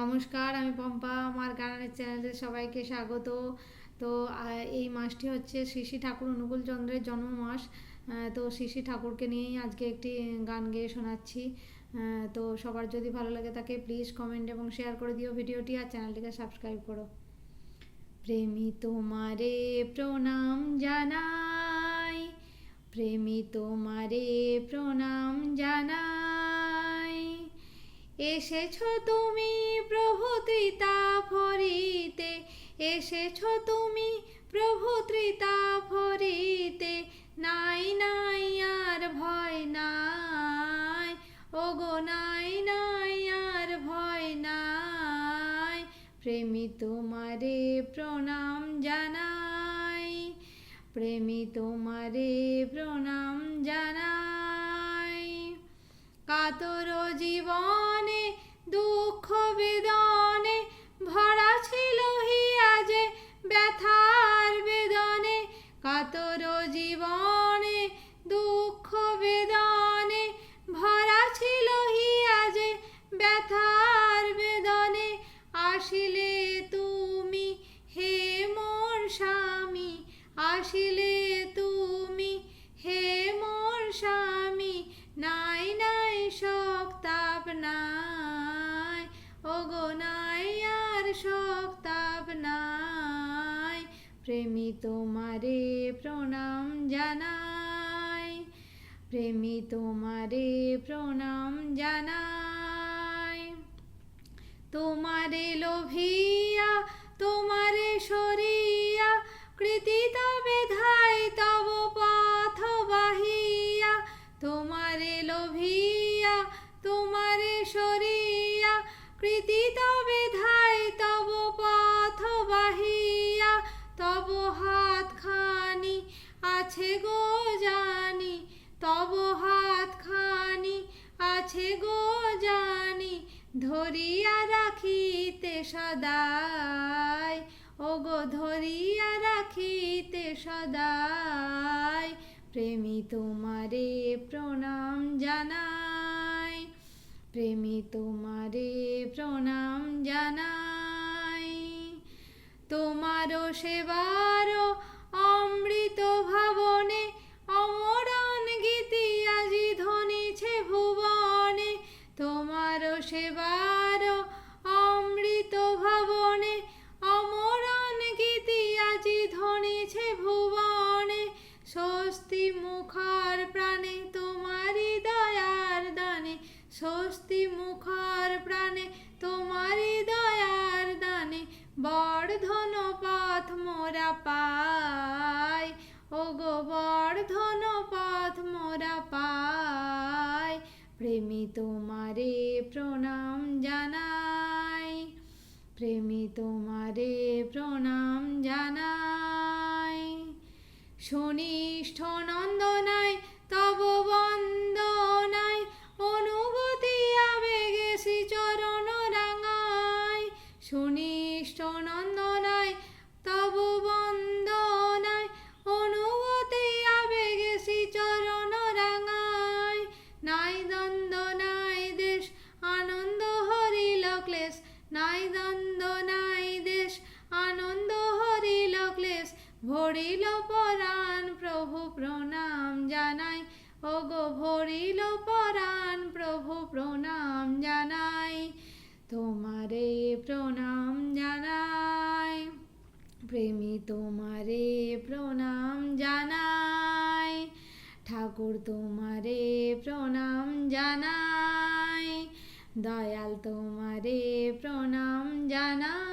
নমস্কার, আমি পম্পা, আমার গানের চ্যানেলে সবাইকে স্বাগত। তো এই মাসটি হচ্ছে শ্রী ঠাকুর অনুকূল চন্দ্রের জন্ম মাস তো শ্রী ঠাকুরকে নিয়েই আজকে একটি গান গেয়ে শোনাচ্ছি। তো সবার যদি ভালো লাগে তাকে প্লিজ কমেন্ট এবং শেয়ার করে দিও ভিডিওটি আর চ্যানেলটিকে সাবস্ক্রাইব করো। প্রেমী তোমারে প্রণাম জানাই, প্রেমী তোমারে প্রণাম জানাই। এসেছ তুমি ত্রিতা ফরিতে এসেছ তুমি প্রভু ত্রিতা ফরিতে নাই নাই, আর ভয় নাই। ওগো, নাই নাই, আর ভয় নাই। প্রেমী তোমারে প্রণাম জানাই। প্রেমী তোমারে প্রণাম জানাই। কাতর জীবনে দুঃখ বেদনে নাই। ওগো নাই আর শক্তাপ নাই। প্রেমী তোমারে প্রণাম জানাই। প্রেমী তোমারে প্রণাম জানাই। তোমারে লোভিয়া, তোমারে সরিয়া কৃতিত বেধাই তব সরিয়া কৃতিত বেধাই তব পথ বাহিয়া, তব হাত খানি আছে গো জানি, তব হাত খানি আছে গো জানি, ধরিয়া রাখিতে সদাই, ওগো ধরিয়া রাখিতে সদাই, প্রেমী তোমারে প্রণাম জানাই। প্রেমী তোমারে প্রণাম জানাই। তোমারও সেবারও অমৃত ভাবনে অমরণ গীতি আজি ধ্বনিছে ভুবনে। তোমারও সেবারও অমৃত ভাবনে অমরণ গীতি আজি ধ্বনিছে ভুবনে। স্বস্তি মুখর স্বস্তি মুখর প্রাণে তোমারি দয়ার দানে বর্ধন পথ মোরা পাই। ও গো বর্ধন পথ মোরা পাই, প্রেমী তোমারে প্রণাম জানাই। প্রেমী তোমারে প্রণাম জানাই। শনিষ্ঠ নন্দনায় তব শনিষ্ঠ নন্দনায় তব বন্দনায় অনুভূতি আবেগে চরণ রাঙায় নাই দ্বন্দ্ব, নাই দেশ আনন্দ হরিল ক্লেশ নাই দ্বন্দ্ব, নাই দেশ আনন্দ হরিল ক্লেশ ভরিল পরাণ প্রভু প্রণাম জানাই। ওগো ভরিল পরাণ প্রভু প্রণাম জানাই। তোমারে প্রণাম জানাই, প্রেমী তোমারে প্রণাম জানাই, ঠাকুর তোমারে প্রণাম জানাই, দয়াল তোমারে প্রণাম জানাই।